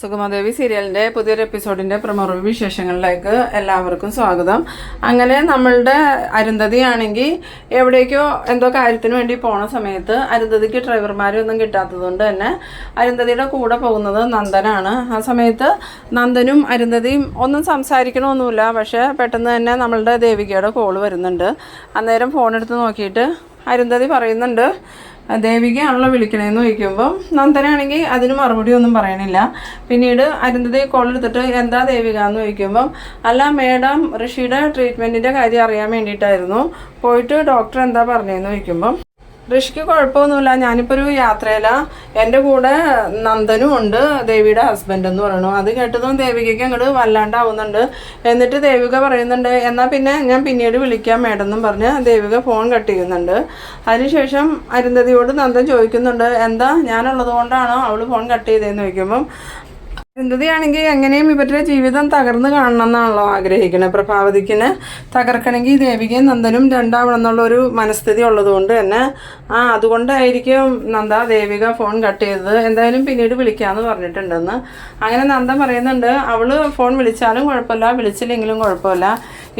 സുഗമദേവി സീരിയലിന്റെ പുതിയൊരു എപ്പിസോഡിന്റെ പ്രമുഖ വിശേഷങ്ങളിലേക്ക് എല്ലാവർക്കും സ്വാഗതം. അങ്ങനെ നമ്മളുടെ അരുന്ധതി ആണെങ്കിൽ എവിടേക്കോ എന്തോ കാര്യത്തിന് വേണ്ടി പോണ സമയത്ത് അരുന്ധതിക്ക് ഡ്രൈവർമാരൊന്നും കിട്ടാത്തതുകൊണ്ട് തന്നെ അരുന്ധതിയുടെ കൂടെ പോകുന്നത് നന്ദനാണ്. ആ സമയത്ത് നന്ദനും അരുന്ധതിയും ഒന്നും സംസാരിക്കണമൊന്നുമില്ല. പക്ഷേ പെട്ടെന്ന് തന്നെ നമ്മളുടെ ദേവികയുടെ കോൾ വരുന്നുണ്ട്. അന്നേരം ഫോണെടുത്ത് നോക്കിയിട്ട് അരുന്ധതി പറയുന്നുണ്ട് ദേവികയാണല്ലോ വിളിക്കണേന്ന് ചോദിക്കുമ്പോൾ നന്ദനാണെങ്കിൽ അതിന് മറുപടി ഒന്നും പറയണില്ല. പിന്നീട് അരുന്ധതി കോൾ എടുത്തിട്ട് എന്താ ദേവിക എന്ന് ചോദിക്കുമ്പം അല്ല മേഡം ഋഷിയുടെ ട്രീറ്റ്മെന്റിന്റെ കാര്യം അറിയാൻ വേണ്ടിയിട്ടായിരുന്നു. പോയിട്ട് ഡോക്ടർ എന്താ പറഞ്ഞതെന്ന് ചോദിക്കുമ്പം ഋഷിക്ക് കുഴപ്പമൊന്നുമില്ല. ഞാനിപ്പോൾ ഒരു യാത്രയില. എന്റെ കൂടെ നന്ദനും ഉണ്ട് ദേവിയുടെ ഹസ്ബൻഡ് എന്ന് പറയണു അത് കേട്ടതും ദേവികയ്ക്ക് അങ്ങോട്ട് വല്ലാണ്ടാവുന്നുണ്ട്. എന്നിട്ട് ദേവിക പറയുന്നുണ്ട് എന്നാൽ പിന്നെ ഞാൻ പിന്നീട് വിളിക്കാം മേഡം എന്നും പറഞ്ഞ് ദേവിക ഫോൺ കട്ട് ചെയ്യുന്നുണ്ട്. അതിനുശേഷം അരുന്ധതിയോട് നന്ദൻ ചോദിക്കുന്നുണ്ട് എന്താ ഞാനുള്ളത് കൊണ്ടാണോ അവൾ ഫോൺ കട്ട് ചെയ്തതെന്ന് ചോദിക്കുമ്പം അരുന്ധതിയാണെങ്കിൽ എങ്ങനെയും ഇവരുടെ ജീവിതം തകർന്നു കാണണം എന്നാണല്ലോ ആഗ്രഹിക്കുന്നത് പ്രഭാവതിക്കിന് തകർക്കണമെങ്കിൽ ദേവികയും നന്ദനും രണ്ടാവണം എന്നുള്ള ഒരു മനസ്ഥിതി ഉള്ളതുകൊണ്ട് തന്നെ ആ അതുകൊണ്ടായിരിക്കും നന്ദ ദേവിക ഫോൺ കട്ട് ചെയ്തത്. എന്തായാലും പിന്നീട് വിളിക്കാമെന്ന് പറഞ്ഞിട്ടുണ്ടെന്ന്. അങ്ങനെ നന്ദ പറയുന്നുണ്ട് അവൾ ഫോൺ വിളിച്ചാലും കുഴപ്പമില്ല വിളിച്ചില്ലെങ്കിലും കുഴപ്പമില്ല.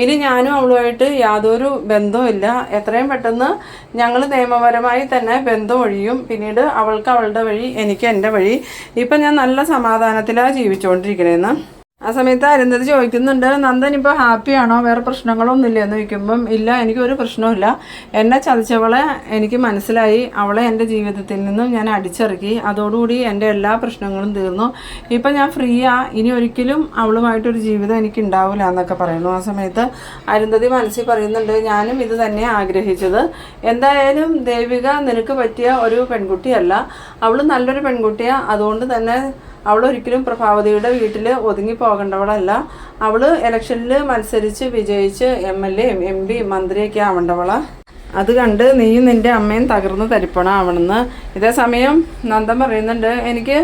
ഇനി ഞാനും അവളുമായിട്ട് യാതൊരു ബന്ധവുമില്ല എത്രയും പെട്ടെന്ന് ഞങ്ങൾ നിയമപരമായി തന്നെ ബന്ധം ഒഴിയും. പിന്നീട് അവൾക്ക് അവളുടെ വഴി എനിക്ക് എന്റെ വഴി. ഇപ്പം ഞാൻ നല്ല സമാധാനത്തിലാണ് ജീവിച്ചുകൊണ്ടിരിക്കണേന്ന് ആ സമയത്ത് അരുന്ധതി ചോദിക്കുന്നുണ്ട് നന്ദൻ ഇപ്പോൾ ഹാപ്പിയാണോ വേറെ പ്രശ്നങ്ങളൊന്നും ഇല്ല എന്ന് ചോദിക്കുമ്പം ഇല്ല എനിക്കൊരു പ്രശ്നവുമില്ല. എന്നെ ചതിച്ചവളെ എനിക്ക് മനസ്സിലായി. അവളെ എന്റെ ജീവിതത്തിൽ നിന്നും ഞാൻ അടിച്ചിറക്കി. അതോടുകൂടി എന്റെ എല്ലാ പ്രശ്നങ്ങളും തീർന്നു. ഇപ്പം ഞാൻ ഫ്രീയാ ഇനി ഒരിക്കലും അവളുമായിട്ടൊരു ജീവിതം എനിക്ക് ഉണ്ടാവില്ല എന്നൊക്കെ പറയുന്നു. ആ സമയത്ത് അരുന്ധതി മനസ്സിൽ പറയുന്നുണ്ട് ഞാനും ഇത് തന്നെ ആഗ്രഹിച്ചത്. എന്തായാലും ദേവിക നിനക്ക് പറ്റിയ ഒരു പെൺകുട്ടിയല്ല. അവൾ നല്ലൊരു പെൺകുട്ടിയാണ് അതുകൊണ്ട് തന്നെ അവൾ ഒരിക്കലും പ്രഭാവതിയുടെ വീട്ടിൽ ഒതുങ്ങി പോകേണ്ടവളല്ല അവൾ ഇലക്ഷനിൽ മത്സരിച്ച് വിജയിച്ച് എം എൽ എയും എം പി മന്ത്രിയൊക്കെ ആവേണ്ടവളാ. അത് കണ്ട് നീയും നിന്റെ അമ്മയും തകർന്ന് ഇതേ സമയം നന്ദൻ പറയുന്നുണ്ട് എനിക്ക്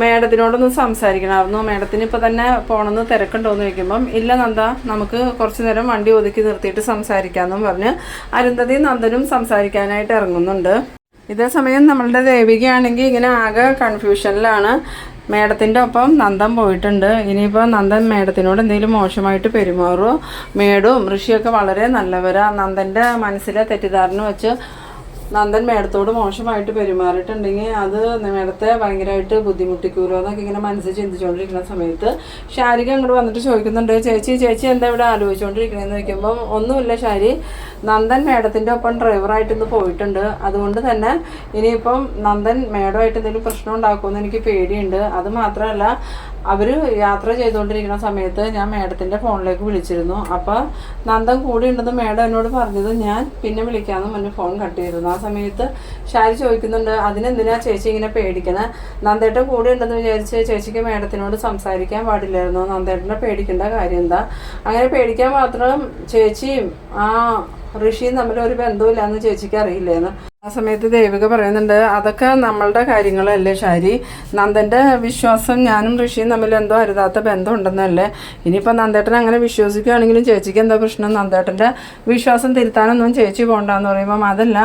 മേഡത്തിനോടൊന്ന് സംസാരിക്കണമായിരുന്നു മേഡത്തിന് ഇപ്പോൾ തന്നെ പോകണമെന്ന് തിരക്കുണ്ടോയെന്ന് ചോദിക്കുമ്പം ഇല്ല നന്ദ നമുക്ക് കുറച്ച് നേരം വണ്ടി ഒതുക്കി നിർത്തിയിട്ട് സംസാരിക്കാമെന്നും പറഞ്ഞ് അരുന്ധതി നന്ദനും സംസാരിക്കാനായിട്ട് ഇറങ്ങുന്നുണ്ട്. ഇതേ സമയം നമ്മളുടെ ദേവികയാണെങ്കിൽ ഇങ്ങനെ ആകെ കൺഫ്യൂഷനിലാണ് മേഡത്തിന്റെ ഒപ്പം നന്ദൻ പോയിട്ടുണ്ട്. ഇനിയിപ്പോൾ നന്ദൻ മേഡത്തിനോട് എന്തെങ്കിലും മോശമായിട്ട് പെരുമാറുമോ മേഡും ഋഷിയൊക്കെ വളരെ നല്ലവരാണ് നന്ദന്റെ മനസ്സിലെ തെറ്റിദ്ധാരണ വെച്ച് നന്ദൻ മേഡത്തോട് മോശമായിട്ട് പെരുമാറിയിട്ടുണ്ടെങ്കിൽ അത് മേഡത്തെ ഭയങ്കരമായിട്ട് ബുദ്ധിമുട്ടിക്കൂലോ എന്നൊക്കെ ഇങ്ങനെ മനസ്സിൽ ചിന്തിച്ചുകൊണ്ടിരിക്കുന്ന സമയത്ത് ഷാരിക അങ്ങോട്ട് വന്നിട്ട് ചോദിക്കുന്നുണ്ട് ചേച്ചി ചേച്ചി എന്താ ഇവിടെ ആലോചിച്ചുകൊണ്ടിരിക്കണേന്ന് ചോദിക്കുമ്പം ഒന്നുമില്ല ഷാരി നന്ദൻ മേഡത്തിന്റെ ഒപ്പം ഡ്രൈവറായിട്ട് ഇന്ന് പോയിട്ടുണ്ട്. അതുകൊണ്ട് തന്നെ ഇനിയിപ്പം നന്ദൻ മേഡമായിട്ട് എന്തെങ്കിലും പ്രശ്നം ഉണ്ടാക്കുമെന്ന് എനിക്ക് പേടിയുണ്ട്. അത് മാത്രമല്ല അവർ യാത്ര ചെയ്തുകൊണ്ടിരിക്കുന്ന സമയത്ത് ഞാൻ മേഡത്തിന്റെ ഫോണിലേക്ക് വിളിച്ചിരുന്നു. അപ്പോൾ നന്ദൻ കൂടി ഉണ്ടെന്ന് മേഡം എന്നോട് പറഞ്ഞത് ഞാൻ പിന്നെ വിളിക്കാമെന്ന് മുന്നേ ഫോൺ കട്ട് ചെയ്തിരുന്നു. ആ സമയത്ത് ഷാരി ചോദിക്കുന്നുണ്ട് അതിനെന്തിനാ ചേച്ചി ഇങ്ങനെ പേടിക്കണേ? നന്ദേട്ടൻ കൂടെ ഉണ്ടെന്ന് വിചാരിച്ച് ചേച്ചിക്ക് മേഡത്തിനോട് സംസാരിക്കാൻ പാടില്ലായിരുന്നു. നന്ദേട്ടനെ പേടിക്കേണ്ട കാര്യം എന്താ? അങ്ങനെ പേടിക്കാൻ മാത്രം ചേച്ചിയും ആ ഋഷിയും തമ്മിൽ ഒരു എന്ന് ചേച്ചിക്ക് അറിയില്ലേന്ന്. ആ സമയത്ത് ദേവിക പറയുന്നുണ്ട് അതൊക്കെ നമ്മളുടെ കാര്യങ്ങളല്ലേ ഷാരി നന്ദന്റെ വിശ്വാസം ഞാനും ഋഷിയും തമ്മിൽ എന്തോ അരുതാത്ത ബന്ധം ഉണ്ടെന്നല്ലേ ഇനിയിപ്പോൾ നന്ദേട്ടൻ അങ്ങനെ വിശ്വസിക്കുകയാണെങ്കിലും ചേച്ചിക്ക് എന്താ പ്രശ്നം? നന്ദേട്ടന്റെ വിശ്വാസം തിരുത്താനൊന്നും ചേച്ചി പോകണ്ടെന്ന് പറയുമ്പം അതല്ല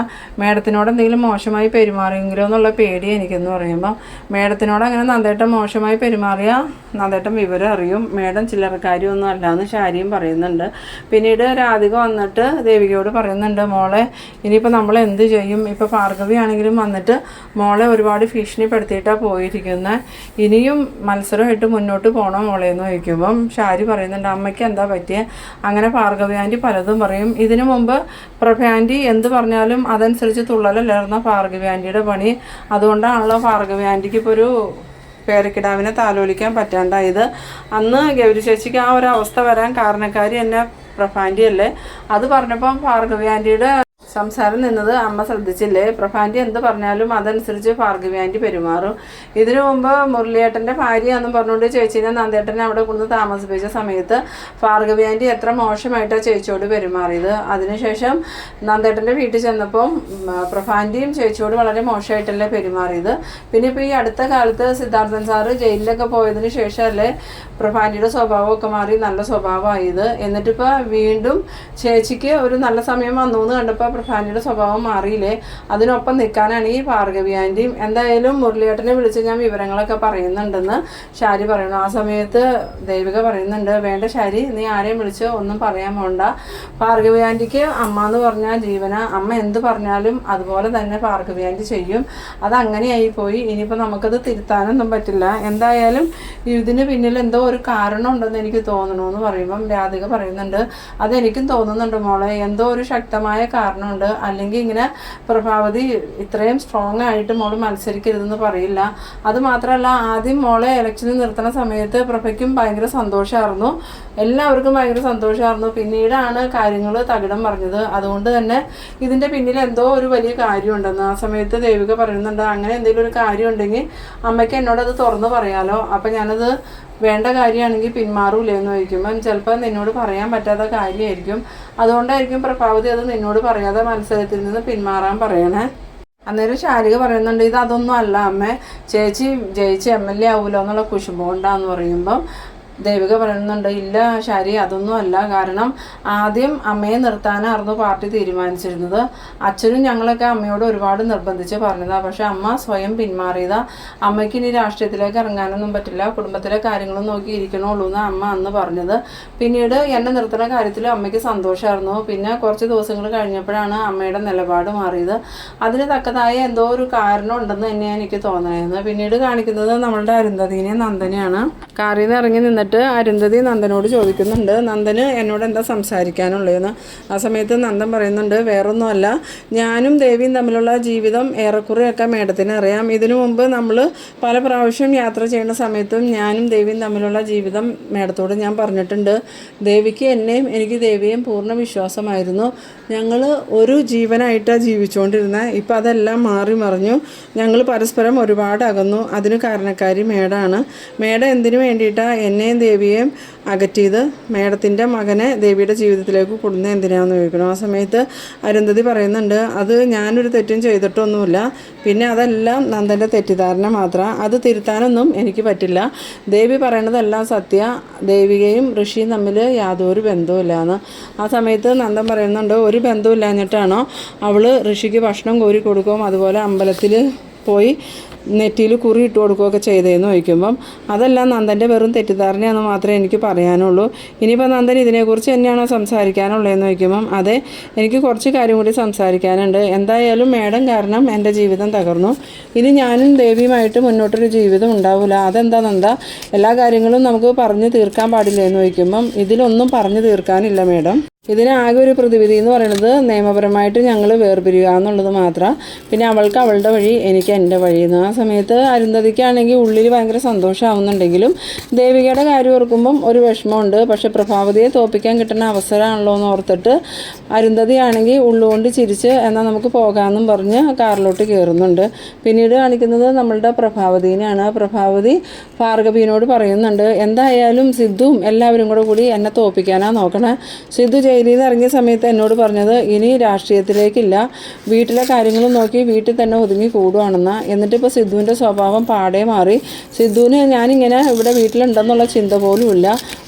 മേഡത്തിനോട് എന്തെങ്കിലും മോശമായി പെരുമാറിയെങ്കിലോ എന്നുള്ള പേടി എനിക്കെന്ന് പറയുമ്പം മേഡത്തിനോട് അങ്ങനെ നന്ദേട്ടൻ മോശമായി പെരുമാറിയാൽ നന്ദേട്ടൻ വിവരം അറിയും. മേഡം ചില്ലറക്കാരിയൊന്നും അല്ല എന്ന് ഷാരിയും പറയുന്നുണ്ട്. പിന്നീട് രാധിക വന്നിട്ട് ദേവികയോട് പറയുന്നുണ്ട് മോളെ ഇനിയിപ്പോൾ നമ്മൾ എന്ത് ചെയ്യും? ഇപ്പോൾ ഭാർഗവി ആണെങ്കിലും വന്നിട്ട് മോളെ ഒരുപാട് ഭീഷണിപ്പെടുത്തിയിട്ടാണ് പോയിരിക്കുന്നത് ഇനിയും മത്സരമായിട്ട് മുന്നോട്ട് പോകണോ മോളെ എന്ന് ചോദിക്കുമ്പം ഷാരി പറയുന്നുണ്ട് അമ്മയ്ക്ക് എന്താ പറ്റിയ? അങ്ങനെ ഭാർഗവി ആന്റി പലതും പറയും. ഇതിനു മുമ്പ് പ്രഭയാന്റി എന്ത് പറഞ്ഞാലും അതനുസരിച്ച് തുള്ളലല്ലായിരുന്ന ഭാർഗവി ആന്റിയുടെ പണി. അതുകൊണ്ടാണല്ലോ ഭാർഗവി ആന്റിക്ക് ഇപ്പോൾ ഒരു പേരക്കിടാവിനെ താലോലിക്കാൻ പറ്റാണ്ടായത്. അന്ന് ഗൗരി ചേച്ചിക്ക് ആ ഒരു അവസ്ഥ വരാൻ കാരണക്കാരി എന്നെ പ്രഭാന്റി അല്ലേ അത് പറഞ്ഞപ്പം ഭാർഗവി ആന്റിയുടെ സംസാരം നിന്നത് അമ്മ ശ്രദ്ധിച്ചില്ലേ? പ്രഭാന്റി എന്ത് പറഞ്ഞാലും അതനുസരിച്ച് ഭാർഗവി ആന്റി പെരുമാറും. ഇതിനു മുമ്പ് മുരളിയേട്ടന്റെ എന്നും പറഞ്ഞുകൊണ്ട് ചേച്ചീനെ നന്ദേട്ടനെ അവിടെ കൊണ്ട് താമസിപ്പിച്ച സമയത്ത് ഭാർഗവി ആന്റി എത്ര മോശമായിട്ടാണ് ചേച്ചിയോട് പെരുമാറിയത്. അതിനുശേഷം നന്ദേട്ടന്റെ വീട്ടിൽ ചെന്നപ്പോൾ പ്രഭാന്റിയും ചേച്ചിയോട് വളരെ മോശമായിട്ടല്ലേ പെരുമാറിയത്. പിന്നെ ഇപ്പോൾ ഈ അടുത്ത കാലത്ത് സിദ്ധാർത്ഥൻ സാറ് ജയിലിലൊക്കെ പോയതിന് ശേഷമല്ലേ പ്രഭാന്റിയുടെ സ്വഭാവമൊക്കെ മാറി നല്ല സ്വഭാവമായത്. എന്നിട്ടിപ്പോൾ വീണ്ടും ചേച്ചിക്ക് ഒരു നല്ല സമയം വന്നു എന്ന് കണ്ടപ്പോൾ പ്രഭാനിയുടെ സ്വഭാവം മാറിയില്ലേ? അതിനൊപ്പം നിൽക്കാനാണ് ഈ ഭാർഗവി ആന്റിയും എന്തായാലും മുരളിയേട്ടനെ വിളിച്ച് ഞാൻ വിവരങ്ങളൊക്കെ പറയുന്നുണ്ടെന്ന് ഷാരി പറയുന്നു. ആ സമയത്ത് ദേവിക പറയുന്നുണ്ട് വേണ്ട ഷാരി നീ ആരെയും വിളിച്ച് ഒന്നും പറയാൻ പോണ്ട. ഭാർഗവി ആന്റിക്ക് അമ്മ എന്ന് പറഞ്ഞാൽ ജീവന. അമ്മ എന്ത് പറഞ്ഞാലും അതുപോലെ തന്നെ ഭാർഗവി ആന്റി ചെയ്യും. അത് അങ്ങനെയായി പോയി. ഇനിയിപ്പോൾ നമുക്കത് തിരുത്താനൊന്നും പറ്റില്ല. എന്തായാലും ഇതിന് പിന്നിൽ എന്തോ ഒരു കാരണം ഉണ്ടെന്ന് എനിക്ക് തോന്നുന്നു എന്ന് പറയുമ്പം രാധിക പറയുന്നുണ്ട്. അതെനിക്കും തോന്നുന്നുണ്ട് മോളെ. എന്തോ ഒരു ശക്തമായ കാരണമുണ്ട് അല്ലെങ്കിൽ ഇങ്ങനെ പ്രഭാവതി ഇത്രയും സ്ട്രോങ് ആയിട്ട് മോൾ മത്സരിക്കരുതെന്ന് പറയില്ല. അത് മാത്രമല്ല ആദ്യം മോളെ ഇലക്ഷനിൽ നിർത്തുന്ന സമയത്ത് പ്രഭയ്ക്കും ഭയങ്കര സന്തോഷമായിരുന്നു എല്ലാവർക്കും ഭയങ്കര സന്തോഷമായിരുന്നു പിന്നീടാണ് കാര്യങ്ങൾ തകിടം പറഞ്ഞത് അതുകൊണ്ട് തന്നെ ഇതിന്റെ പിന്നിൽ എന്തോ ഒരു വലിയ കാര്യമുണ്ടെന്ന് ആ സമയത്ത് ദേവിക പറയുന്നുണ്ട്. അങ്ങനെ എന്തെങ്കിലും ഒരു കാര്യം ഉണ്ടെങ്കിൽ അമ്മയ്ക്ക് എന്നോടത് തുറന്ന് പറയാലോ. അപ്പം ഞാനത് വേണ്ട കാര്യമാണെങ്കിൽ പിന്മാറൂലേ എന്ന് ചോദിക്കുമ്പം ചിലപ്പോൾ നിന്നോട് പറയാൻ പറ്റാത്ത കാര്യമായിരിക്കും. അതുകൊണ്ടായിരിക്കും പ്രഭാവതി അത് നിന്നോട് പറയാതെ മത്സരത്തിൽ നിന്ന് പിന്മാറാൻ പറയണേ. അന്നേരം ശാരിക പറയുന്നുണ്ട് ഇത് അതൊന്നും അല്ല അമ്മ. ചേച്ചി ജയിച്ച് എം എൽ എ ആവൂലോ എന്നുള്ള കുശുമ്പോണ്ടാന്ന് പറയുമ്പം ദേവിക പറയുന്നുണ്ട് ഇല്ല ശരി അതൊന്നും അല്ല. കാരണം ആദ്യം അമ്മയെ നിർത്താനായിരുന്നു പാർട്ടി തീരുമാനിച്ചിരുന്നത്. അച്ഛനും ഞങ്ങളൊക്കെ അമ്മയോട് ഒരുപാട് നിർബന്ധിച്ച് പറഞ്ഞതാ. പക്ഷെ അമ്മ സ്വയം പിന്മാറിയതാ. അമ്മയ്ക്ക് ഇനി രാഷ്ട്രീയത്തിലേക്ക് ഇറങ്ങാനൊന്നും പറ്റില്ല. കുടുംബത്തിലെ കാര്യങ്ങളും നോക്കി ഇരിക്കണുള്ളൂ എന്ന് അമ്മ അന്ന് പറഞ്ഞത്. പിന്നീട് എന്നെ നിർത്തുന്ന കാര്യത്തിൽ അമ്മയ്ക്ക് സന്തോഷമായിരുന്നു പിന്നെ കുറച്ച് ദിവസങ്ങൾ കഴിഞ്ഞപ്പോഴാണ് അമ്മയുടെ നിലപാട് മാറിയത്. അതിന് തക്കതായ എന്തോ ഒരു കാരണം ഉണ്ടെന്ന് തന്നെയാണ് എനിക്ക് തോന്നുന്നത്. പിന്നീട് കാണിക്കുന്നത് നമ്മളുടെ അരുന്ധതിനെ നന്ദനെയാണ്. കാറിൽ നിന്ന് ഇറങ്ങി നിന്നിട്ട് അരുന്ധതി നന്ദനോട് ചോദിക്കുന്നുണ്ട് നന്ദന് എന്നോട് എന്താ സംസാരിക്കാനുള്ളതെന്ന്? ആ സമയത്ത് നന്ദൻ പറയുന്നുണ്ട് വേറൊന്നുമല്ല ഞാനും ദേവിയും തമ്മിലുള്ള ജീവിതം ഏറെക്കുറെയൊക്കെ മേഡത്തിന് അറിയാം. ഇതിനു മുമ്പ് നമ്മൾ പല പ്രാവശ്യം യാത്ര ചെയ്യുന്ന സമയത്തും ഞാനും ദേവിയും തമ്മിലുള്ള ജീവിതം മേഡത്തോട് ഞാൻ പറഞ്ഞിട്ടുണ്ട്. ദേവിക്ക് എന്നെയും എനിക്ക് ദേവിയെയും പൂർണ വിശ്വാസമായിരുന്നു. ഞങ്ങൾ ഒരു ജീവനായിട്ടാണ് ജീവിച്ചുകൊണ്ടിരുന്നത് ഇപ്പം അതെല്ലാം മാറി മറിഞ്ഞു. ഞങ്ങൾ പരസ്പരം ഒരുപാട് അകന്നു. അതിന് കാരണക്കാരി മേഡാണ്. മേഡം എന്തിനു വേണ്ടിയിട്ടാണ് എന്നെയും ദേവിയെയും അകറ്റിയത്. മേഡത്തിന്റെ മകനെ ദേവിയുടെ ജീവിതത്തിലേക്ക് കൊടുന്ന എന്തിനാണെന്ന് ചോദിക്കണം. ആ സമയത്ത് അരുന്ധതി പറയുന്നുണ്ട് അത് ഞാനൊരു തെറ്റും ചെയ്തിട്ടൊന്നുമില്ല. പിന്നെ അതെല്ലാം നന്ദന്റെ തെറ്റിദ്ധാരണ മാത്രം. അത് തിരുത്താനൊന്നും എനിക്ക് പറ്റില്ല. ദേവി പറയണതെല്ലാം സത്യ. ദേവികയും ഋഷിയും തമ്മിൽ യാതൊരു ബന്ധവുമില്ലാന്ന്. ആ സമയത്ത് നന്ദൻ പറയുന്നുണ്ട് ഒരു ബന്ധവുമില്ലാഞ്ഞിട്ടാണോ അവൾ ഋഷിക്ക് ഭക്ഷണം കോരി കൊടുക്കും അതുപോലെ അമ്പലത്തിൽ പോയി നെറ്റിയിൽ കുറി ഇട്ട് കൊടുക്കുകയൊക്കെ ചെയ്തതെന്ന് ചോദിക്കുമ്പം അതെല്ലാം നന്ദന്റെ വെറും തെറ്റിദ്ധാരണയാന്ന് മാത്രമേ എനിക്ക് പറയാനുള്ളൂ. ഇനിയിപ്പോൾ നന്ദൻ ഇതിനെക്കുറിച്ച് തന്നെയാണോ സംസാരിക്കാനുള്ളതെന്ന് ചോദിക്കുമ്പം അതെ എനിക്ക് കുറച്ച് കാര്യം കൂടി സംസാരിക്കാനുണ്ട്. എന്തായാലും മേഡം കാരണം എന്റെ ജീവിതം തകർന്നു. ഇനി ഞാനും ദേവിയുമായിട്ട് മുന്നോട്ടൊരു ജീവിതം ഉണ്ടാവില്ല അതെന്താ നന്ദ? എല്ലാ കാര്യങ്ങളും നമുക്ക് പറഞ്ഞു തീർക്കാൻ പാടില്ല എന്ന് ചോദിക്കുമ്പം ഇതിലൊന്നും പറഞ്ഞു തീർക്കാനില്ല മേഡം. ഇതിന് ആകെ ഒരു പ്രതിവിധി എന്ന് പറയുന്നത് നിയമപരമായിട്ട് ഞങ്ങൾ വേർപിരിയുക എന്നുള്ളത് മാത്രം. പിന്നെ അവൾക്ക് അവളുടെ വഴി എനിക്ക് എന്റെ വഴി. എന്ന് ആ സമയത്ത് അരുന്ധതിക്കാണെങ്കിൽ ഉള്ളിൽ ഭയങ്കര സന്തോഷമാവുന്നുണ്ടെങ്കിലും ദേവികയുടെ കാര്യം ഓർക്കുമ്പം ഒരു വിഷമമുണ്ട്. പക്ഷെ പ്രഭാവതിയെ തോപ്പിക്കാൻ കിട്ടുന്ന അവസരമാണല്ലോ എന്ന് ഓർത്തിട്ട് അരുന്ധതിയാണെങ്കിൽ ഉള്ളുകൊണ്ട് ചിരിച്ച് എന്നാൽ നമുക്ക് പോകാമെന്നും പറഞ്ഞ് കാറിലോട്ട് കയറുന്നുണ്ട്. പിന്നീട് കാണിക്കുന്നത് നമ്മളുടെ പ്രഭാവതിനെയാണ്. പ്രഭാവതി ഭാർഗവീനോട് പറയുന്നുണ്ട് എന്തായാലും സിദ്ധുവും എല്ലാവരും കൂടെ കൂടി എന്നെ തോപ്പിക്കാനാണ് നോക്കണേ. സിദ്ധു ജയിലിൽ നിന്ന് ഇറങ്ങിയ സമയത്ത് എന്നോട് പറഞ്ഞത് ഇനി രാഷ്ട്രീയത്തിലേക്കില്ല. വീട്ടിലെ കാര്യങ്ങളും നോക്കി വീട്ടിൽ തന്നെ ഒതുങ്ങി കൂടുവാണെന്ന്. എന്നിട്ട് ഇപ്പോൾ സിദ്ധുവിന്റെ സ്വഭാവം പാടെ മാറി. സിദ്ധുവിന് ഞാനിങ്ങനെ ഇവിടെ വീട്ടിലുണ്ടെന്നുള്ള ചിന്ത പോലുമില്ല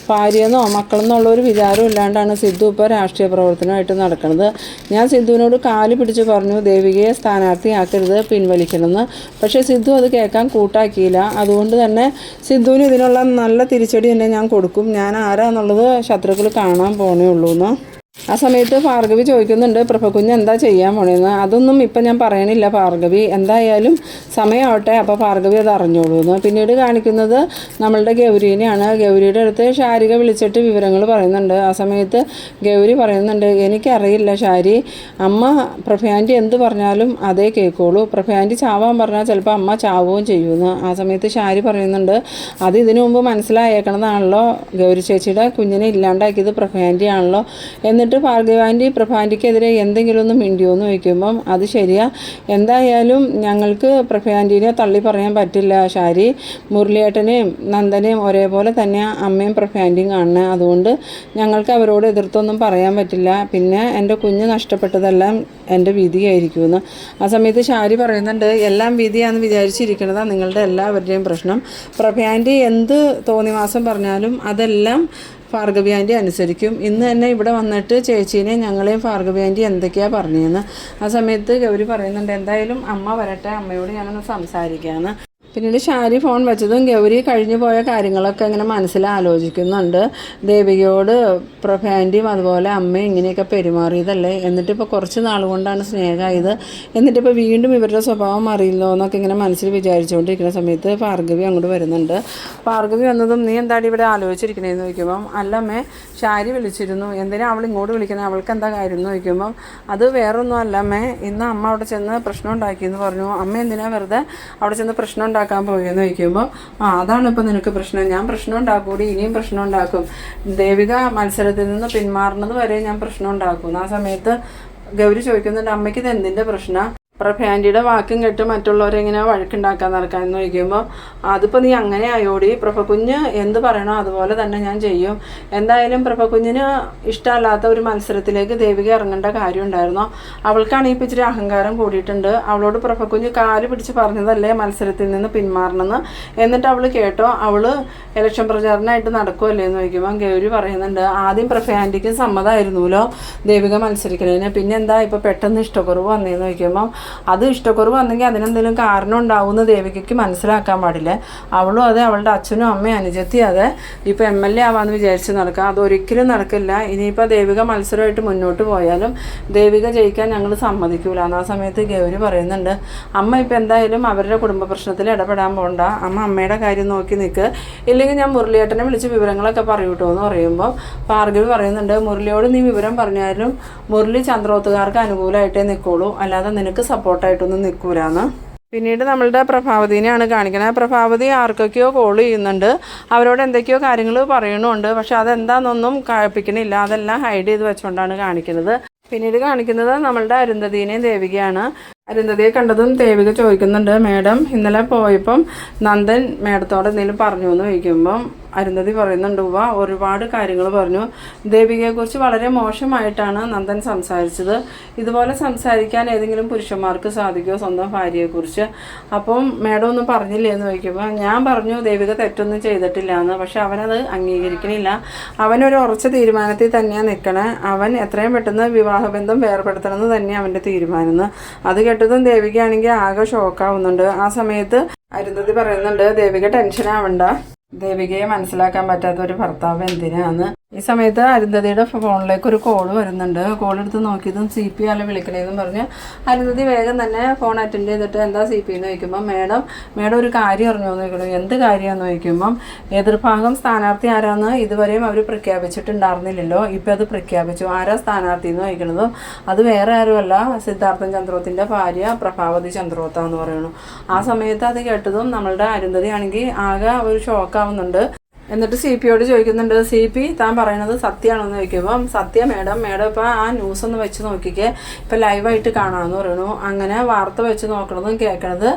ഭാര്യയെന്നോ മക്കളെന്നുള്ള ഒരു വിചാരം ഇല്ലാണ്ടാണ് സിദ്ധു ഇപ്പോൾ രാഷ്ട്രീയ പ്രവർത്തനമായിട്ട് നടക്കുന്നത്. ഞാൻ സിദ്ധുവിനോട് കാൽ പിടിച്ച് പറഞ്ഞു ദേവികയെ സ്ഥാനാർത്ഥിയാക്കരുത് പിൻവലിക്കണമെന്ന്. പക്ഷേ സിദ്ധു അത് കേൾക്കാൻ കൂട്ടാക്കിയില്ല. അതുകൊണ്ട് തന്നെ സിദ്ധുവിന് ഇതിനുള്ള നല്ല തിരിച്ചടി തന്നെ ഞാൻ കൊടുക്കും. ഞാൻ ആരാന്നുള്ളത് ശത്രുക്കൾ കാണാൻ പോണേ ഉള്ളൂ എന്ന് ആ സമയത്ത് ഭാർഗവി ചോദിക്കുന്നുണ്ട് പ്രഭകുഞ്ഞ് എന്താ ചെയ്യാൻ പോണേന്ന്? അതൊന്നും ഇപ്പം ഞാൻ പറയണില്ല ഭാർഗവി. എന്തായാലും സമയമാവട്ടെ അപ്പോൾ ഭാർഗവി അത് അറിഞ്ഞോളൂ എന്ന്. പിന്നീട് കാണിക്കുന്നത് നമ്മളുടെ ഗൗരീനെയാണ്. ഗൗരിയുടെ അടുത്ത് ശാരിക വിളിച്ചിട്ട് വിവരങ്ങൾ പറയുന്നുണ്ട്. ആ സമയത്ത് ഗൗരി പറയുന്നുണ്ട് എനിക്കറിയില്ല ശാരി അമ്മ പ്രഭയാന്റി എന്ത് പറഞ്ഞാലും അതേ കേൾക്കുള്ളൂ. പ്രഭയാന്റി ചാവാൻ പറഞ്ഞാൽ ചിലപ്പോൾ അമ്മ ചാവുകയും ചെയ്യുമെന്ന് ആ സമയത്ത് ശാരി പറയുന്നുണ്ട് അത് ഇതിനു മുമ്പ് മനസ്സിലായേക്കണതാണല്ലോ. ഗൗരി ചേച്ചിയുടെ കുഞ്ഞിനെ ഇല്ലാണ്ടാക്കിയത് പ്രഭയാന്റി ആണല്ലോ എന്നിട്ട് ഭാർഗവാന്റി പ്രഭാന്റിക്കെതിരെ എന്തെങ്കിലും ഒന്ന് മിണ്ടിയോ എന്ന് ചോദിക്കുമ്പം അത് ശരിയാ. എന്തായാലും ഞങ്ങൾക്ക് പ്രഭാന്റിനെ തള്ളി പറയാൻ പറ്റില്ല ശാരി. മുരളിയേട്ടനെയും നന്ദനെയും ഒരേപോലെ തന്നെ അമ്മയും പ്രഭയാന്റിയും കാണുന്നത് അതുകൊണ്ട് ഞങ്ങൾക്ക് അവരോട് എതിർത്തൊന്നും പറയാൻ പറ്റില്ല. പിന്നെ എന്റെ കുഞ്ഞ് നഷ്ടപ്പെട്ടതെല്ലാം എന്റെ വിധിയായിരിക്കുമെന്ന് ആ സമയത്ത് ശാരി പറയുന്നുണ്ട് എല്ലാം വിധിയാണെന്ന് വിചാരിച്ചിരിക്കുന്നതാണ് നിങ്ങളുടെ എല്ലാവരുടെയും പ്രശ്നം. പ്രഭയാന്റി എന്ത് തോന്നിവാസം പറഞ്ഞാലും അതെല്ലാം ഭാർഗവി ആന്റി അനുസരിക്കും. ഇന്ന് തന്നെ ഇവിടെ വന്നിട്ട് ചേച്ചീനെ ഞങ്ങളെയും ഭാർഗവി ആന്റി എന്തൊക്കെയാണ് പറഞ്ഞതെന്ന് ആ സമയത്ത് ഗൗരി പറയുന്നുണ്ട് എന്തായാലും അമ്മ വരട്ടെ അമ്മയോട് ഞാനൊന്ന് സംസാരിക്കാമെന്ന് പിന്നീട് ഷാരി ഫോൺ വെച്ചതും ഗൗരി കഴിഞ്ഞു പോയ കാര്യങ്ങളൊക്കെ ഇങ്ങനെ മനസ്സിൽ ആലോചിക്കുന്നുണ്ട്. ദേവികയോട് പ്രഭാന്റിയും അതുപോലെ അമ്മയും ഇങ്ങനെയൊക്കെ പെരുമാറിയതല്ലേ? എന്നിട്ടിപ്പോൾ കുറച്ച് നാൾ കൊണ്ടാണ് സ്നേഹമായത്. എന്നിട്ടിപ്പോൾ വീണ്ടും ഇവരുടെ സ്വഭാവം അറിയില്ലോ എന്നൊക്കെ ഇങ്ങനെ മനസ്സിൽ വിചാരിച്ചുകൊണ്ടിരിക്കുന്ന സമയത്ത് ഭാർഗവി അങ്ങോട്ട് വരുന്നുണ്ട്. ഭാർഗവി വന്നതും നീ എന്താണ് ഇവിടെ ആലോചിച്ചിരിക്കണേന്ന് ചോദിക്കുമ്പം അല്ലമ്മേ ഷാരി വിളിച്ചിരുന്നു. എന്തിനാ അവൾ ഇങ്ങോട്ട് വിളിക്കുന്നത് അവൾക്ക് എന്താ കാര്യം? എന്ന് ചോദിക്കുമ്പം അത് വേറൊന്നും അല്ലമ്മേ. ഇന്ന് അമ്മ അവിടെ ചെന്ന് പ്രശ്നം ഉണ്ടാക്കിയെന്ന് പറഞ്ഞു. അമ്മ എന്തിനാ വെറുതെ അവിടെ ചെന്ന് പ്രശ്നം ഉണ്ടാക്കാൻ പോയെന്ന് ചോദിക്കുമ്പോൾ ആ അതാണ് ഇപ്പം നിനക്ക് പ്രശ്നം. ഞാൻ പ്രശ്നം ഉണ്ടാക്കൂടി ഇനിയും പ്രശ്നം ഉണ്ടാക്കും. ദേവിക മത്സരത്തിൽ നിന്ന് പിന്മാറുന്നത് വരെ ഞാൻ പ്രശ്നം ഉണ്ടാക്കും. ആ സമയത്ത് ഗൗരി ചോദിക്കുന്നുണ്ട് അമ്മയ്ക്ക് ഇത് എന്തിന്റെ പ്രശ്നമാണ് പ്രഭയാന്റിയുടെ വാക്കും കേട്ട് മറ്റുള്ളവരെ ഇങ്ങനെ വഴക്കുണ്ടാക്കാൻ നടക്കാമെന്ന് ചോദിക്കുമ്പോൾ അതിപ്പോൾ നീ അങ്ങനെ ആയോടി പ്രഭകുഞ്ഞ് എന്ത് പറയണോ അതുപോലെ തന്നെ ഞാൻ ചെയ്യും. എന്തായാലും പ്രഭകുഞ്ഞിന് ഇഷ്ടമല്ലാത്ത ഒരു മത്സരത്തിലേക്ക് ദേവിക ഇറങ്ങേണ്ട കാര്യം ഉണ്ടായിരുന്നു അവൾക്കാണ് ഈ ഇച്ചിരി അഹങ്കാരം കൂടിയിട്ടുണ്ട്. അവളോട് പ്രഭകുഞ്ഞ് കാൽ പിടിച്ച് പറഞ്ഞതല്ലേ മത്സരത്തിൽ നിന്ന് പിന്മാറണമെന്ന്? എന്നിട്ട് അവൾ കേട്ടോ അവൾ ഇലക്ഷൻ പ്രചാരണമായിട്ട് നടക്കുമല്ലേ എന്ന് ചോദിക്കുമ്പോൾ ഗൗരി പറയുന്നുണ്ട് ആദ്യം പ്രഭയാന്റിക്ക് സമ്മതമായിരുന്നല്ലോ ദേവിക മത്സരിക്കുന്നതിന് പിന്നെ എന്താ ഇപ്പോൾ പെട്ടെന്ന് ഇഷ്ടക്കുറവ് വന്നേന്ന് ചോദിക്കുമ്പോൾ അത് ഇഷ്ടക്കുറവ് വന്നെങ്കിൽ അതിനെന്തെങ്കിലും കാരണം ഉണ്ടാവുമെന്ന് ദേവികയ്ക്ക് മനസ്സിലാക്കാൻ പാടില്ല. അവളും അതെ അവളുടെ അച്ഛനും അമ്മയും അനുജത്തി അതെ. ഇപ്പോൾ എം എൽ എ ആവാന്ന് വിചാരിച്ച് നടക്കുക അതൊരിക്കലും നടക്കില്ല. ഇനിയിപ്പോൾ ദേവിക മത്സരമായിട്ട് മുന്നോട്ട് പോയാലും ദേവിക ജയിക്കാൻ ഞങ്ങൾ സമ്മതിക്കൂല. ആ സമയത്ത് ഗൗരി പറയുന്നുണ്ട് അമ്മ ഇപ്പോൾ എന്തായാലും അവരുടെ കുടുംബ പ്രശ്നത്തിൽ ഇടപെടാൻ പോകണ്ട അമ്മ അമ്മയുടെ കാര്യം നോക്കി നിൽക്ക് ഇല്ലെങ്കിൽ ഞാൻ മുരളിയേട്ടനെ വിളിച്ച് വിവരങ്ങളൊക്കെ പറയൂട്ടോ എന്ന് പറയുമ്പോൾ പാർഗവി പറയുന്നുണ്ട് മുരളിയോട് നീ വിവരം പറഞ്ഞാലും മുരളി ചന്ദ്രോത്തുകാർക്ക് അനുകൂലമായിട്ടേ നിൽക്കുള്ളൂ അല്ലാതെ നിനക്ക് സപ്പോർട്ടായിട്ടൊന്നും നിൽക്കൂലെന്ന്. പിന്നീട് നമ്മളുടെ പ്രഭാവതിനെയാണ് കാണിക്കുന്നത് പ്രഭാവതി ആർക്കൊക്കെയോ കോൾ ചെയ്യുന്നുണ്ട്. അവരോട് എന്തൊക്കെയോ കാര്യങ്ങൾ പറയണുണ്ട് പക്ഷെ അതെന്താണെന്നൊന്നും കഴിപ്പിക്കണില്ല അതെല്ലാം ഹൈഡ് ചെയ്ത് വെച്ചുകൊണ്ടാണ് കാണിക്കുന്നത്. പിന്നീട് കാണിക്കുന്നത് നമ്മളുടെ അരുന്ധതിനെയും ദേവികയാണ്. അരുന്ധതിയെ കണ്ടതും ദേവിക ചോദിക്കുന്നുണ്ട് മേഡം ഇന്നലെ പോയപ്പം നന്ദൻ മേഡത്തോട് എന്തെങ്കിലും പറഞ്ഞു എന്ന് ചോദിക്കുമ്പം അരുന്ധതി പറയുന്നുണ്ട് ഉവ ഒരുപാട് കാര്യങ്ങൾ പറഞ്ഞു. ദേവികയെക്കുറിച്ച് വളരെ മോശമായിട്ടാണ് നന്ദൻ സംസാരിച്ചത്. ഇതുപോലെ സംസാരിക്കാൻ ഏതെങ്കിലും പുരുഷന്മാർക്ക് സാധിക്കുമോ സ്വന്തം ഭാര്യയെക്കുറിച്ച്? അപ്പം മേഡം ഒന്നും പറഞ്ഞില്ലേ എന്ന് ചോദിക്കുമ്പോൾ ഞാൻ പറഞ്ഞു ദേവിക തെറ്റൊന്നും ചെയ്തിട്ടില്ല എന്ന് പക്ഷെ അവനത് അംഗീകരിക്കണില്ല. അവനൊരു ഉറച്ച തീരുമാനത്തിൽ തന്നെയാണ് നിൽക്കണേ അവൻ എത്രയും പെട്ടെന്ന് വിവാഹബന്ധം വേർപെടുത്തണമെന്ന് തന്നെയാണ് അവന്റെ തീരുമാനം അത് കേട്ടതും ദേവികയാണെങ്കിൽ ആകെ ഷോക്കാവുന്നുണ്ട് ആ സമയത്ത് അരുന്ധതി പറയുന്നുണ്ട് ദേവിക ടെൻഷൻ ആവണ്ട. ദേവികയെ മനസ്സിലാക്കാൻ പറ്റാത്ത ഒരു ഭർത്താവ് എന്തിനാന്ന്. ഈ സമയത്ത് അരുന്ധതിയുടെ ഫോണിലേക്ക് ഒരു കോൾ വരുന്നുണ്ട്. കോൾ എടുത്ത് നോക്കിയതും സി പി ആളെ വിളിക്കണേന്നും പറഞ്ഞ് അരുന്ധതി വേഗം തന്നെ ഫോൺ അറ്റൻഡ് ചെയ്തിട്ട് എന്താ സി പി എന്ന് ചോദിക്കുമ്പോൾ മേഡം മേഡം ഒരു കാര്യം അറിഞ്ഞു എന്ന് ചോദിക്കണം. എന്ത് കാര്യമാണെന്ന് ചോദിക്കുമ്പം എതിർഭാഗം സ്ഥാനാർത്ഥി ആരാന്ന് ഇതുവരെയും അവർ പ്രഖ്യാപിച്ചിട്ടുണ്ടായിരുന്നില്ലല്ലോ. ഇപ്പം അത് പ്രഖ്യാപിച്ചു. ആരാ സ്ഥാനാർത്ഥി എന്ന് ചോദിക്കണതും അത് വേറെ ആരുമല്ല. സിദ്ധാർത്ഥൻ ചന്ദ്രോത്തിന്റെ ഭാര്യ പ്രഭാവതി ചന്ദ്രോത്ത എന്ന് പറയുന്നു ആ സമയത്ത് അത് കേട്ടതും നമ്മളുടെ അരുന്ധതി ആണെങ്കിൽ ആകെ ഒരു ഷോക്കാവുന്നുണ്ട് എന്നിട്ട് സി പിയോട് ചോദിക്കുന്നുണ്ട് സി പി താൻ പറയണത് സത്യമാണെന്ന് ചോദിക്കുമ്പം സത്യ മേഡം മേഡം ഇപ്പം ആ ന്യൂസ് ഒന്ന് വെച്ച് നോക്കിക്കേ. ഇപ്പം ലൈവായിട്ട് കാണാമെന്ന് പറയണു അങ്ങനെ വാർത്ത വെച്ച് നോക്കണതും കേൾക്കണത്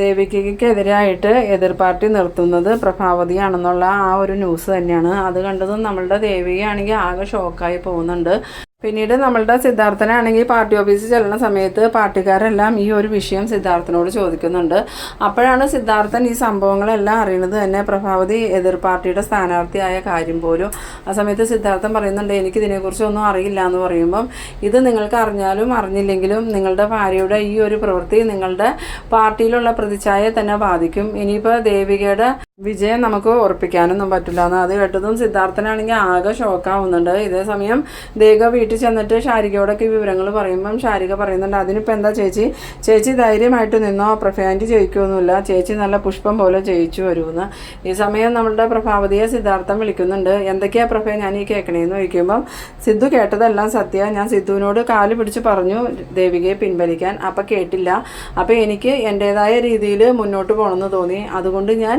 ദേവികയ്ക്കെതിരായിട്ട് എതിർ പാർട്ടി നിർത്തുന്നത് പ്രഭാവതിയാണെന്നുള്ള ആ ഒരു ന്യൂസ് തന്നെയാണ്. അത് കണ്ടതും നമ്മളുടെ ദേവികയാണെങ്കിൽ ആകെ ഷോക്കായി പോകുന്നുണ്ട്. പിന്നീട് നമ്മളുടെ സിദ്ധാർത്ഥനാണെങ്കിൽ പാർട്ടി ഓഫീസിൽ ചെല്ലുന്ന സമയത്ത് പാർട്ടിക്കാരെല്ലാം ഈ ഒരു വിഷയം സിദ്ധാർത്ഥനോട് ചോദിക്കുന്നുണ്ട്. അപ്പോഴാണ് സിദ്ധാർത്ഥൻ ഈ സംഭവങ്ങളെല്ലാം അറിയുന്നത് തന്നെ പ്രഭാവതി എതിർ പാർട്ടിയുടെ സ്ഥാനാർത്ഥിയായ കാര്യം പോലും. ആ സമയത്ത് സിദ്ധാർത്ഥൻ പറയുന്നുണ്ട് എനിക്ക് ഇതിനെക്കുറിച്ച് ഒന്നും അറിയില്ല എന്ന് പറയുമ്പം ഇത് നിങ്ങൾക്ക് അറിഞ്ഞാലും അറിഞ്ഞില്ലെങ്കിലും നിങ്ങളുടെ ഭാര്യയുടെ ഈ ഒരു പ്രവൃത്തി നിങ്ങളുടെ പാർട്ടിയിലുള്ള പ്രതിച്ഛായയെ തന്നെ ബാധിക്കും. ഇനിയിപ്പോൾ ദേവികയുടെ വിജയം നമുക്ക് ഉറപ്പിക്കാനൊന്നും പറ്റില്ല. എന്ന് അത് കേട്ടതും സിദ്ധാർത്ഥനാണെങ്കിൽ ആകെ ഷോക്കാവുന്നുണ്ട് ഇതേ സമയം ദേഗ വീട്ടിൽ ചെന്നിട്ട് ഷാരികയോടൊക്കെ വിവരങ്ങൾ പറയുമ്പം ഷാരിക പറയുന്നുണ്ട് അതിനിപ്പോൾ എന്താ ചേച്ചി? ചേച്ചി ധൈര്യമായിട്ട് നിന്നോ? പ്രഫയാന്റി ജയിക്കുമൊന്നുമില്ല ചേച്ചി നല്ല പുഷ്പം പോലെ ജയിച്ചു വരുമെന്ന് ഈ സമയം നമ്മളുടെ പ്രഭാവതിയെ സിദ്ധാർത്ഥം വിളിക്കുന്നുണ്ട്. എന്തൊക്കെയാ പ്രഭ? ഞാൻ ഈ കേൾക്കണേന്ന് ചോദിക്കുമ്പം സിദ്ധു കേട്ടതെല്ലാം സത്യ. ഞാൻ സിദ്ധുവിനോട് കാൽ പിടിച്ച് പറഞ്ഞു ദേവികയെ പിൻവലിക്കാൻ. അപ്പം കേട്ടില്ല. അപ്പം എനിക്ക് എന്റേതായ രീതിയിൽ മുന്നോട്ട് പോകണമെന്ന് തോന്നി. അതുകൊണ്ട് ഞാൻ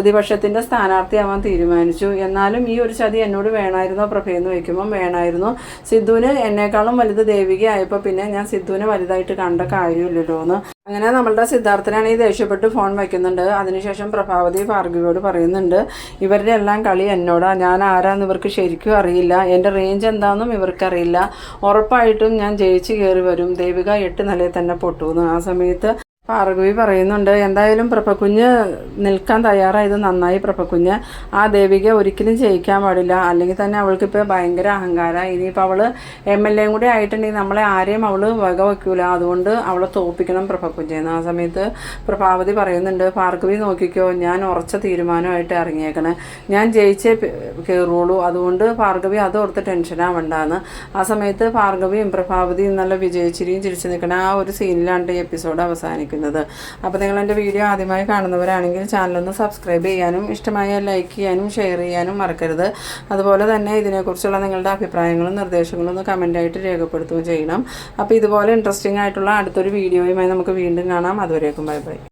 പ്രതിപക്ഷത്തിന്റെ സ്ഥാനാർത്ഥിയാവാൻ തീരുമാനിച്ചു. എന്നാലും ഈ ഒരു ചതി എന്നോട് വേണമായിരുന്നോ? പ്രഭയെന്ന് വയ്ക്കുമ്പം വേണമായിരുന്നു. സിദ്ധുവിന് എന്നെക്കാളും വലുത് ദേവിക ആയപ്പോൾ പിന്നെ ഞാൻ സിദ്ധുവിനെ വലുതായിട്ട് കണ്ട കാര്യമില്ലല്ലോ എന്ന്. അങ്ങനെ നമ്മളുടെ സിദ്ധാർത്ഥനാണ് ഈ ദേഷ്യപ്പെട്ട് ഫോൺ വയ്ക്കുന്നുണ്ട്. അതിനുശേഷം പ്രഭാവതി ഭാർഗവിയോട് പറയുന്നുണ്ട് ഇവരുടെ എല്ലാം കളി എന്നോടാ. ഞാൻ ആരാന്ന് ഇവർക്ക് ശരിക്കും അറിയില്ല. എന്റെ റേഞ്ച് എന്താണെന്നും ഇവർക്കറിയില്ല. ഉറപ്പായിട്ടും ഞാൻ ജയിച്ച് കയറി വരും. ദേവിക എട്ട് നിലയിൽ തന്നെ പൊട്ടുന്നു. ആ സമയത്ത് ഭാർഗവി പറയുന്നുണ്ട് എന്തായാലും പ്രഭക്കുഞ്ഞ് നിൽക്കാൻ തയ്യാറായത് നന്നായി പ്രഭക്കുഞ്ഞ് ആ ദേവിക ഒരിക്കലും ജയിക്കാൻ പാടില്ല. അല്ലെങ്കിൽ തന്നെ അവൾക്കിപ്പോൾ ഭയങ്കര അഹങ്കാരം. ഇനിയിപ്പോൾ അവൾ എം എൽ എയും കൂടി ആയിട്ടുണ്ടെങ്കിൽ നമ്മളെ ആരെയും അവൾ വക വയ്ക്കൂല അതുകൊണ്ട് അവളെ തോപ്പിക്കണം പ്രഭക്കുഞ്ഞെന്ന് ആ സമയത്ത് പ്രഭാവതി പറയുന്നുണ്ട് പാർഗവി നോക്കിക്കോ ഞാൻ ഉറച്ച തീരുമാനമായിട്ട് ഇറങ്ങിയേക്കണേ. ഞാൻ ജയിച്ചേ കയറുള്ളൂ അതുകൊണ്ട് ഭാർഗവി അതോർത്ത് ടെൻഷനാവണ്ടെന്ന് ആ സമയത്ത് പാർഗവിയും പ്രഭാവതിയും നല്ല വിജയിച്ചിരിയും ചിരിച്ചു നിൽക്കണ ആ ഒരു സീനിലാണ് ഈ എപ്പിസോഡ് അവസാനിക്കുന്നത്. അപ്പോൾ നിങ്ങൾ എന്റെ വീഡിയോ ആദ്യമായി കാണുന്നവരാണെങ്കിൽ ചാനലൊന്ന് സബ്സ്ക്രൈബ് ചെയ്യാനും ഇഷ്ടമായ ലൈക്ക് ചെയ്യാനും ഷെയർ ചെയ്യാനും മറക്കരുത്. അതുപോലെ തന്നെ ഇതിനെക്കുറിച്ചുള്ള നിങ്ങളുടെ അഭിപ്രായങ്ങളും നിർദ്ദേശങ്ങളും ഒന്ന് കമന്റായിട്ട് രേഖപ്പെടുത്തുകയും ചെയ്യണം. അപ്പോൾ ഇതുപോലെ ഇൻട്രസ്റ്റിംഗ് ആയിട്ടുള്ള അടുത്തൊരു വീഡിയോയുമായി നമുക്ക് വീണ്ടും കാണാം. അതുവരേക്കും ബൈ ബൈ.